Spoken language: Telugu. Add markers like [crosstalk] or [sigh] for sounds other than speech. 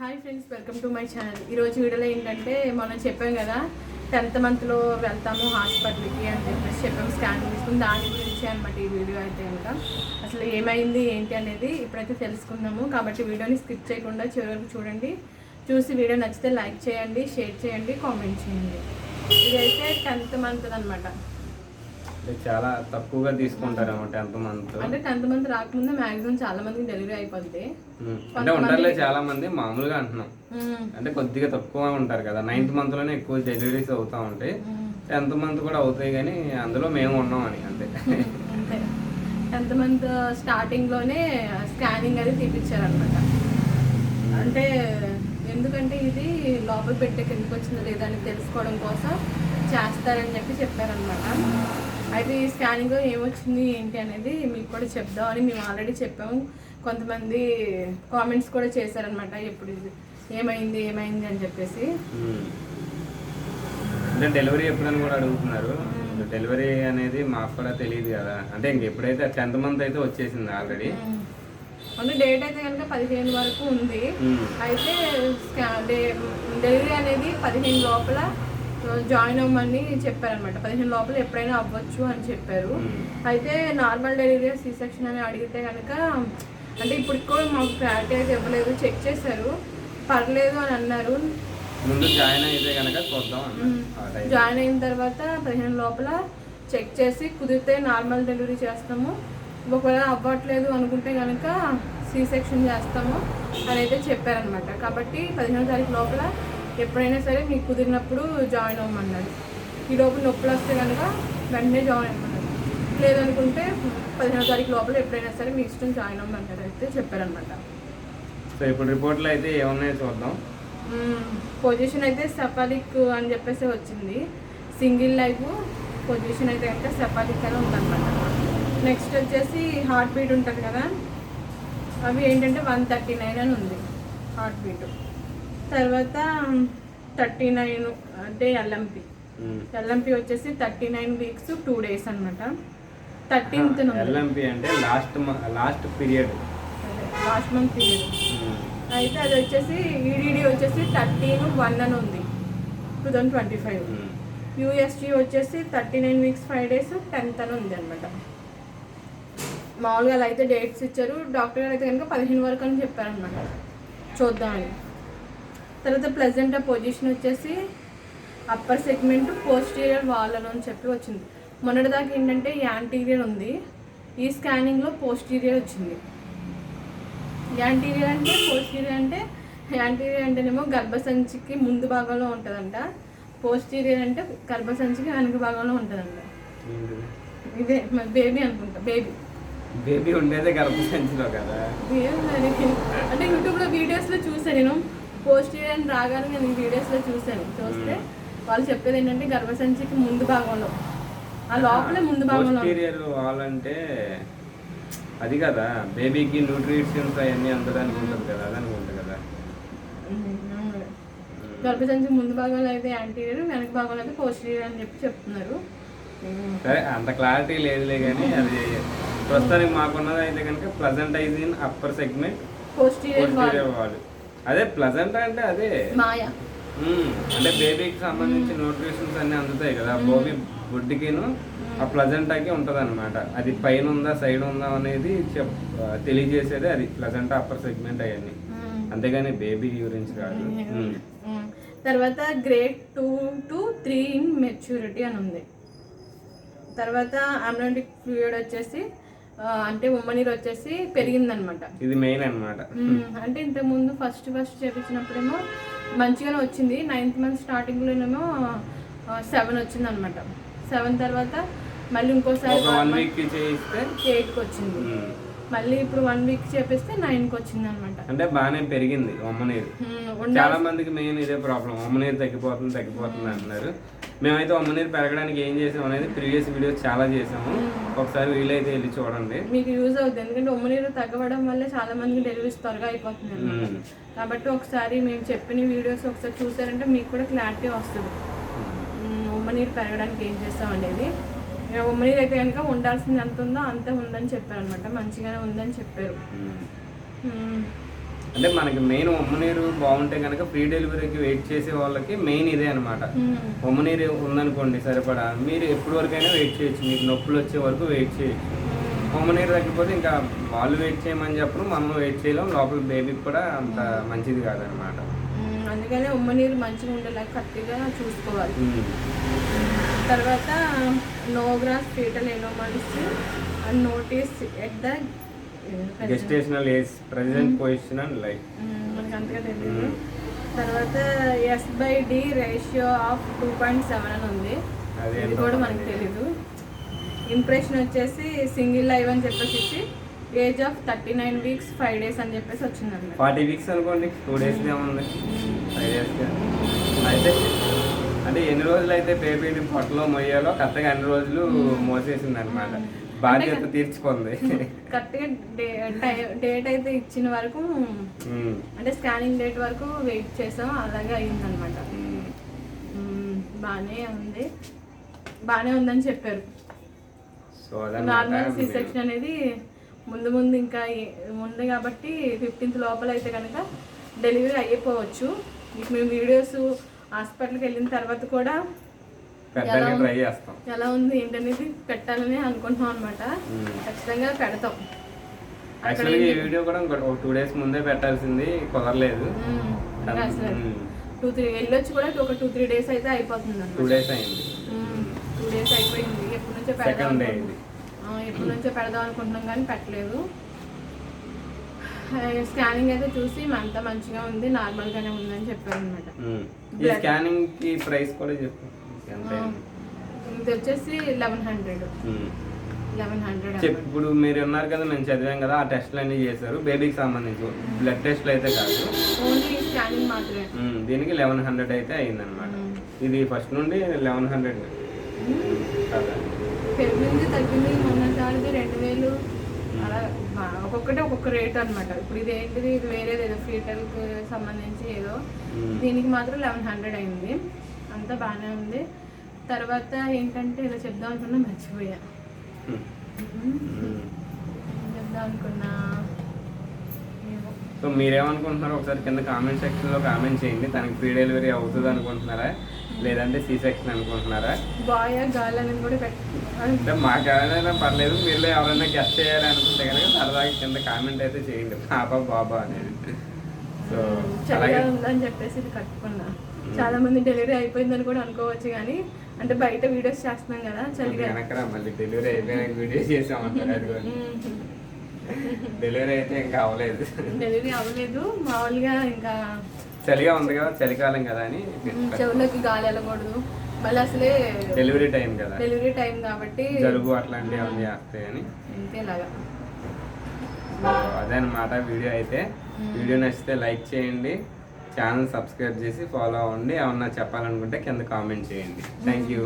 Hi friends welcome to my channel ఈరోజు వీడియోలో ఏంటంటే మనం చెప్పాం కదా టెన్త్ మంత్లో వెళ్తాము హాస్పిటల్కి అని చెప్పేసి చెప్పాము స్కాన్ తీసుకుని దాని గురించి అనమాట ఈ వీడియో అయితే కనుక అసలు ఏమైంది ఏంటి అనేది ఇప్పుడైతే తెలుసుకుందాము. కాబట్టి వీడియోని స్కిప్ చేయకుండా చివరి వరకు చూడండి. చూసి వీడియో నచ్చితే లైక్ చేయండి షేర్ చేయండి కామెంట్ చేయండి. ఇదైతే టెన్త్ మంత్ అనమాట చాలా తక్కువగా తీసుకుంటారేమో టెన్త్ మంత్. అంటే టెన్త్ మంత్ రాకముందే మ్యాక్సిమం చాలా మందికి డెలివరీ అయిపోద్ది. అంటే ఉంటారులే చాలా మంది మామూలుగా అంటున్నాం. అంటే కొద్దిగా తక్కువ ఉంటారు కదా నైన్త్ మంత్లోనే ఎక్కువ డెలివరీస్ అవుతా ఉంటాయి. టెన్త్ మంత్ కూడా అవుతాయి కానీ అందులో మేము ఉన్నామని అంతే. అంతే. టెన్త్ మంత్ స్టార్టింగ్లోనే స్కానింగ్ అది తీపిచ్చారనమాట అంటే ఎందుకంటే ఇది లోపల పెట్టే కిందకి వచ్చిందో లేదా అని తెలుసుకోవడం కోసం చేస్తారని చెప్పి చెప్పారనమాట అయితే ఈ స్కానింగ్ ఏమొచ్చింది ఏంటి అనేది మీకు కూడా చెప్దామని మేము ఆల్రెడీ చెప్పాము. కొంతమంది కామెంట్స్ కూడా చేశారనమాట ఎప్పుడు ఏమైంది? ఏమైంది అని చెప్పేసి. అంటే డెలివరీ ఎప్పుడని కూడా అడుగుతున్నారు. డెలివరీ అనేది మాకు కూడా తెలియదు కదా. అంటే ఇంక ఎప్పుడైతే టెన్త్ మంత్ అయితే వచ్చేసింది ఆల్రెడీ. అంటే డేట్ అయితే కనుక పదిహేను వరకు ఉంది. అయితే డెలివరీ అనేది పదిహేను లోపల జాయిన్ అవ్వమని చెప్పారనమాట పదిహేను లోపల ఎప్పుడైనా అవ్వచ్చు అని చెప్పారు. అయితే నార్మల్ డెలివరీ సి సెక్షన్ అని అడిగితే కనుక అంటే ఇప్పుడు కూడా మాకు క్లారిటీ అయితే ఇవ్వలేదు. చెక్ చేశారు. పర్లేదు అని అన్నారు. ముందు జాయిన్ అయితే కనుక చూద్దాం జాయిన్ అయిన తర్వాత పదిహేను లోపల చెక్ చేసి కుదిరితే నార్మల్ డెలివరీ చేస్తాము. ఒకవేళ అవ్వట్లేదు అనుకుంటే కనుక సి సెక్షన్ చేస్తాము అని అయితే చెప్పారనమాట కాబట్టి పదిహేనో తారీఖు లోపల ఎప్పుడైనా సరే మీకు కుదిరినప్పుడు జాయిన్ అవ్వమన్నారు. ఈ లోపల నొప్పులు వస్తే కనుక వెంటనే జాయిన్ అవ్వమన్నారు. లేదనుకుంటే పదిహేనో తారీఖు లోపల ఎప్పుడైనా సరే మీ ఇష్టం జాయిన్ అవ్వమంటారు అయితే చెప్పారనమాట సో ఇప్పుడు రిపోర్ట్లు అయితే ఏమున్నాయో చూద్దాం. పొజిషన్ అయితే సెపాలిక్ అని చెప్పేసి వచ్చింది. సింగిల్ లైఫ్ పొజిషన్ అయితే కనుక సెపాలిక్ అని ఉందన్నమాట. నెక్స్ట్ వచ్చేసి హార్ట్ బీట్ ఉంటుంది కదా అవి ఏంటంటే వన్ థర్టీ నైన్ అని ఉంది. Heart beat. తర్వాత థర్టీ నైన్ అంటే ఎల్ఎంపి. ఎల్ఎంపి వచ్చేసి thirty nine weeks two days అనమాట థర్టీన్త్ ఎల్ఎంపి అంటే last last period last month period అయితే అది వచ్చేసి ఈడీడీ వచ్చేసి థర్టీన్ వన్ అని ఉంది. Two thousand twenty five USG వచ్చేసి thirty nine weeks five days tenth అని ఉంది అనమాట మామూలుగా అయితే డేట్స్ ఇచ్చారు. డాక్టర్ గారు అయితే కనుక పదిహేను వరకు అని చెప్పారనమాట చూద్దామని. తర్వాత ప్లెజెంట్ పొజిషన్ వచ్చేసి అప్పర్ సెగ్మెంట్ పోస్టీరియర్ వాల్ అని చెప్పి వచ్చింది. మొన్నటిదాకా ఏంటంటే యాంటీరియర్ ఉంది. ఈ స్కానింగ్లో పోస్టీరియర్ వచ్చింది. యాంటీరియర్ అంటే పోస్టీరియర్ అంటే యాంటీరియర్ అంటేనేమో గర్భసంచికి ముందు భాగంలో ఉంటుందంట. పోస్టీరియర్ అంటే గర్భసంచికి వెనక భాగంలో ఉంటుందంట. ఇదే మరి బేబీ అనుకుంటా బేబీ బేబీ ఉండేదే గర్భసంచిలో కదా. అంటే యూట్యూబ్లో వీడియోస్లో చూసాను నేను. పోస్టీరియర్ అని రాగానే నేను వీడియోస్లో చూసాను చూస్తే వాళ్ళు చెప్పేది ఏంటంటే గర్భసంచికి ముందు భాగంలో ఆ లోపలే ముందు భాగంలో ఉంటుంది. పోస్టీరియర్ వాల్ అంటే అది కదా బేబీకి న్యూట్రిషన్స్ అవన్నీ అందడానికి ఉంటుంది కదా అది అనుకుంటుంది కదా. గర్భసంచి ముందు భాగంలో అయితే యాంటీరియర్ వెనక భాగంలో అయితే పోస్టీరియర్ అని చెప్పి చెప్తున్నారు. సరే అంత క్లారిటీ లేదులే కానీ అది ప్రస్తుతానికి మాకున్నది అయితే కనుక placenta is in upper segment posterior posterior wall అదే ప్లజెంట్ అంటే అదే. మాయ. అంటే బేబీకి సంబంధించి న్యూట్రిషన్స్ అన్ని అందుతాయి కదా. బోబీ బుడ్డికిను ఆ ప్లజెంటాకి ఉంటుంది అనమాట అది పైన ఉందా సైడ్ ఉందా అనేది తెలియజేసేది అది. ప్లజెంటా అప్పర్ సెగ్మెంట్ అవన్నీ. అంతేగాని బేబీ గురించి కాదు. తర్వాత grade two to three in maturity అని ఉంది. తర్వాత అమ్నోటిక్ ఫ్లూయిడ్ వచ్చేసి అంటే ఉమ్మనీరు వచ్చేసి పెరిగిందనమాట. ఇది మెయిన్ అనమాట అంటే ఇంతకుముందు ఫస్ట్ ఫస్ట్ చేపించినప్పుడేమో మంచిగానే వచ్చింది. నైన్త్ మంత్ స్టార్టింగ్లోనేమో సెవెన్ వచ్చింది అనమాట సెవెన్ తర్వాత మళ్ళీ ఇంకోసారి కి ఎయిట్కి వచ్చింది. మళ్ళీ ఇప్పుడు వన్ వీక్ చేపిస్తే నైన్కి వచ్చింది అనమాట అంటే బాగానే పెరిగింది ఒమ్మనీరు చాలా మందికి మెయిన్ ఇదే ప్రాబ్లం ఒమ్మనీరు తగ్గిపోతుంది తగ్గిపోతుంది అంటున్నారు. మేమైతే ఒమ్మనీరు పెరగడానికి ఏం చేసాం అనేది ప్రీవియస్ వీడియోస్ చాలా చేసాము. ఒకసారి వీలైతే వెళ్ళి చూడండి. మీకు యూజ్ అవుతుంది ఎందుకంటే ఉమ్మనీరు తగ్గడం వల్ల చాలా మందికి డెలివరీస్ త్వరగా అయిపోతుంది అన్నమాట. కాబట్టి ఒకసారి మేము చెప్పిన వీడియోస్ ఒకసారి చూసారంటే మీకు కూడా క్లారిటీ వస్తుంది. మ్మ్, ఉమ్మనీరు పెరగడానికి ఏం చేస్తాం అనేది. ఇక ఉమ్మనీరు అయితే కనుక ఉండాల్సింది ఎంత ఉందో అంతే ఉందని చెప్పారు అనమాట మంచిగానే ఉందని చెప్పారు. అంటే మనకి మెయిన్ ఉమ్మనీరు బాగుంటే కనుక ఫ్రీ డెలివరీకి వెయిట్ చేసే వాళ్ళకి మెయిన్ ఇదే అనమాట మ్మ్. ఉమ్మనీరు ఉందనుకోండి సరిపడా మీరు ఎప్పటి వరకైనా వెయిట్ చేయొచ్చు మీకు నొప్పులు వచ్చే వరకు వెయిట్ చేయొచ్చు ఉమ్మనీరు తగ్గిపోతే ఇంకా వాళ్ళు వెయిట్ చేయమని చెప్పరు మనం వెయిట్ చేయలేం లోపల బేబీకి కూడా అంత మంచిది కాదనమాట. అందుకనే ఉమ్మ నీరు మంచిగా ఉండేలా కరెక్ట్గా చూసుకోవాలి. తర్వాత no gross fetal anomalies and notice at the gestational age president position and life మనకి అంతగా తెలియదు మ్మ్. తర్వాత S by D ratio of two point seven అని ఉంది. అదే ఇది కూడా మనకు తెలీదు. ఇంప్రెషన్ వచ్చేసి సింగిల్ లైవ్ అని చెప్పేసి age of thirty nine weeks five days అని చెప్పేసి వచ్చింది అనమాట ఫార్టీ వీక్స్ అనుకోండి టూ డేస్ ఏముంది? ఫైవ్ డేస్ అయితే అంటే ఎన్ని రోజులు అయితే బేబీని పొట్టలో మొయ్యాలో కరెక్ట్గా అన్ని రోజులు మోసేసింది అనమాట బాధ్యత తీర్చుకుంది. [laughs] కరెక్ట్గా డేట్ అయితే ఇచ్చిన వరకు. అంటే స్కానింగ్ డేట్ వరకు వెయిట్ చేసాం అలాగే అయిందనమాట. బాగానే ఉంది. బాగానే ఉందని చెప్పారు. నార్మల్ సి సెక్షన్ అనేది ముందు ముందు ఇంకా ఉంది కాబట్టి ఫిఫ్టీన్త్ లోపల అయితే కనుక డెలివరీ అయిపోవచ్చు మీకు మేము వీడియోస్ హాస్పిటల్కి వెళ్ళిన తర్వాత కూడా ట్రై చేస్తాం. ఎలా ఉంది ఏంటనేది పెట్టాలని అనుకుంటున్నాం అనమాట. ఖచ్చితంగా పెడతాం. యాక్చువల్గా ఈ వీడియో కూడా ఒక టూ డేస్ ముందే పెట్టాల్సింది కుదరలేదు. టూ త్రీ వెళ్ళొచ్చు కూడా ఒక టూ త్రీ డేస్ అయితే అయిపోతుంది టూ డేస్ అయింది. టూ డేస్ అయిపోయింది. ఎప్పటి నుంచో పెడదాం ఎప్పటి నుంచో పెడదాం అనుకుంటున్నాం కానీ పెట్టలేదు. స్కానింగ్ అయితే చూసి అంతా మంచిగా ఉంది నార్మల్ గానే ఉందని చెప్పారు అనమాట. ఈ. స్కానింగ్కి ప్రైస్ కూడా చెప్పు? ఇది వచ్చేసి లెవెన్ హండ్రెడ్. లెవెన్ హండ్రెడ్ ఇప్పుడు మీరు ఉన్నారు కదా మేము చదివాం కదా ఆ టెస్ట్లు అన్ని చేశారు. బేబీకి సంబంధించి బ్లడ్ టెస్ట్లు అయితే కాదు. ఓన్లీ స్కానింగ్ మాత్రమే. ఉమ్, దీనికి లెవెన్ హండ్రెడ్ అయితే అయిందనమాట ఉమ్. ఇది ఫస్ట్ నుండి లెవెన్ హండ్రెడ్ కదా పెరిగింది తగ్గింది మొన్నసారిది రెండు వేలు. అలా ఒక్కొక్కటి ఒక్కొక్క రేట్ అన్నమాట. ఇప్పుడు ఇది ఏంటిది? ఇది వేరేది ఏదో ఫీటల్కి సంబంధించి ఏదో. దీనికి మాత్రం లెవెన్ హండ్రెడ్ అయింది. అంతా బాగానే ఉంది. తర్వాత ఏంటంటే ఇలా చెప్దాం అనుకున్నా మర్చిపోయా. చెప్దాం అనుకున్నా. సో మీరేమనుకుంటున్నారో ఒకసారి కింద కామెంట్ సెక్షన్లో కామెంట్ చేయండి. తనకి ఫ్రీ డెలివరీ అవుతుంది అనుకుంటున్నారా? లేదంటే సి సెక్షన్ అనుకుంటున్నారా? బాయ్ అనేది కూడా అంటే పర్లేదు మీరు ఎవరైనా గెస్ట్ చేయాలి అనుకుంటే కనుక సరదాగా కింద కామెంట్ అయితే చేయండి. పాప బాబా అనేది. సో ఉందని చెప్పేసి కట్టుకున్నా. చాలా మంది డెలివరీ అయిపోయిందని కూడా అనుకోవచ్చు కానీ అంటే బయట వీడియోస్ చేస్తున్నాం కదా చలిగా మళ్ళీ డెలివరీ వీడియో అది డెలివరీ అయితే ఇంకా అవ్వలేదు. డెలివరీ అవ్వలేదు. మామూలుగా ఇంకా చలిగా ఉంది కదా చలికాలం కదా అని చెవులకి గాలి వెళ్ళకూడదు. మళ్ళీ అసలే డెలివరీ టైం కదా. డెలివరీ టైం కాబట్టి జలుబు అట్లాంటివి అవన్నీ వస్తాయని ఇంతేలాగా సో అదనమాట వీడియో అయితే. వీడియో నచ్చితే లైక్ చేయండి. ఛానల్ సబ్స్క్రైబ్ చేసి ఫాలో అవ్వండి. ఏమన్నా చెప్పాలనుకుంటే కింద కామెంట్ చేయండి. Thank you